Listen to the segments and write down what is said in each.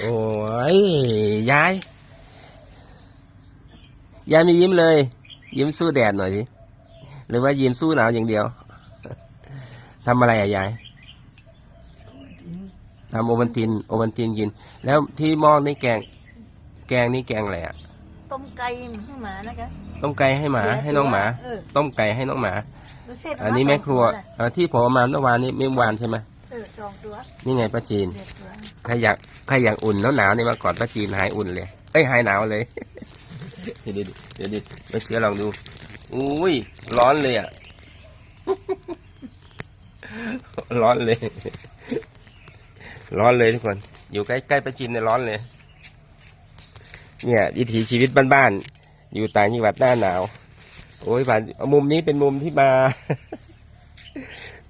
โอ้ยยาย ยายไมียิ้มเลย ยิ้มสู้แดดหน่อยสิหรือว่ายิ้มสู้หนาวอย่างเดียวทำอะไรอะยายทำโอวันตินโอวันตินกิน แล้วที่หม้อนี่แกง แกงนี่แกงอะไรอะต้มไก่ให้หมานะคะต้มไก่ให้หมาให้น้องหมาเออต้มไก่ให้น้องหมาประเภทอันนี้แม่ครัวเอ่อที่ผมเอามาเมื่อวานนี้ไม่วานใช่ไหมเออสองตัวนี่ไงป้าจีนเด็ดตัว ใครอยากใครอยากอุ่นแล้วหนาวนี่มาก่อดป้าจีนหายอุ่นเลยเอ้ยหายหนาวเลยเดี๋ยวดิเดี๋ยวดิไม่เชื่อลองดูอุ้ยร้อนเลยอะร้อนเลย ร้อนเลยทุกคน อยู่ใกล้ใกล้ป้าจีนเนี่ยร้อนเลย เนี่ยวิถีชีวิตบ้านๆอยู่ต่างจังหวัดหน้าหนาว โอ้ยผ่านมุมนี้เป็นมุมที่มา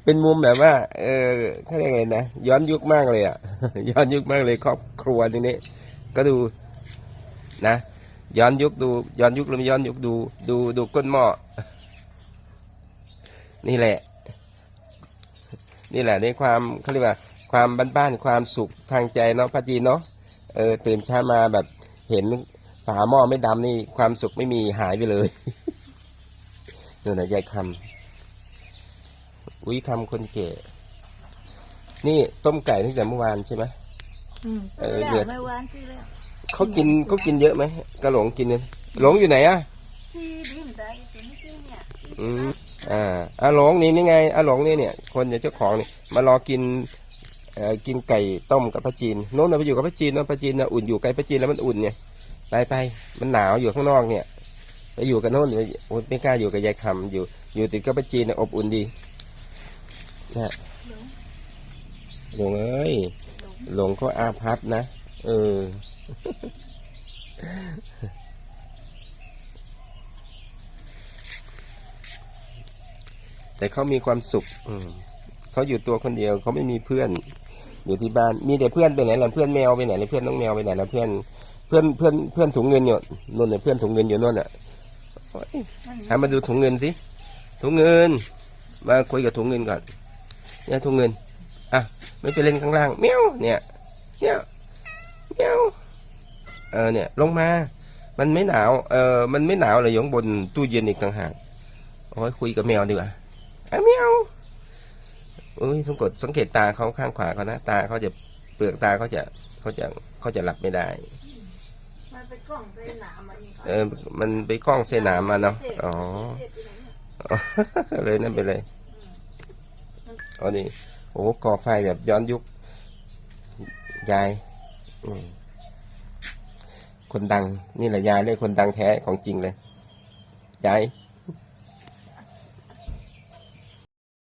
เป็นมุมแบบว่า เออเขาเรียกไงนะย้อนยุคมากเลยอะ ย้อนยุคมากเลยครอบครัวตรงนี้ ก็ดูนะ ย้อนยุคดู ย้อนยุคหรือไม่ย้อนยุคดู ดูดูก้นหม้อนี่แหละ นี่แหละในความเขาเรียกว่า ความบ้านๆความสุขทางใจเนาะพัจีนเนาะเออตื่นเช้ามาแบบเห็นฝาหม้อไม่ดำนี่ความสุขไม่มีหายไปเลยนี่นนะยายคำ อุ้ยคำคนเก๋นี่ต้มไก่ตั้งแต่เมื่อวานใช่ไหมอืมเออเอเดืออดไม่หวานที่แล้วเขากินเขากินเยอะไหมกระหลงกินเนี่ยหลงอยู่ไหนอะที่ดิ้นได้ตัวนี้ที่เนี่ยอืมอ่าอาหลงนี่นี่ไงอาหลงนี่เนี่ย คนเนี่ยเจ้าของเนี่ยมารอกินเอ่อกินไก่ต้มกับพระจีนโน้นนะไปอยู่กับพระจีนโน้นพระจีนนะอุ่นอยู่ใกล้พระจีนแล้วมันอุ่นไงไปไปมันหนาวอยู่ข้างนอกเนี่ย ไปอยู่กับโน้นโอ้ยไม่กล้าอยู่กับยายคำอยู่อยู่ติดกับพระจีนเนี่ยอบอุ่นดี นะหลงเอ้ยหลงเขาอาพับนะ เออ แต่เขามีความสุขอืมเขาอยู่ตัวคนเดียวเขาไม่มีเพื่อน อยู่ที่บ้านมีแต่เพื่อนไปไหนล่ะเพื่อนแมวไปไหนล่ะเพื่อนน้องแมวไปไหนล่ะเพื่อนเพื่อนเพื่อนเพื่อนถุงเงินอยู่นู่นน่ะเพื่อนถุงเงินอยู่นู่นอะโอ๊ยหามาดูถุงเงินสิถุงเงิน มาคุยกับถุงเงินก่อน เนี่ยถุงเงินอะไม่ไปเล่นข้างล่างเมียวเนี่ยเนี่ยเมียวเออเนี่ยลงมา มันไม่หนาวเออมันไม่หนาวเลยอยู่ข้างบนตู้เย็นอีกต่างหากโอ้ยคุยกับแมวดีกว่าอะเมียวเอ้ยสังเกตสังเกตตาเขาข้างขวาเขานะตาเขาจะเปลือกตาเขาจะเขาจะเขาจะหลับไม่ได้มันเป็นกล้องใส่หนามอันนี้เออมันไปคล้องเสนามมาเนาะอ๋อเลยนั่นไปเลย อันนี้โอ้ก่อไฟแบบย้อนยุคยายคนดัง นี่แหละยายเลยคนดังแท้ของจริงเลยยาย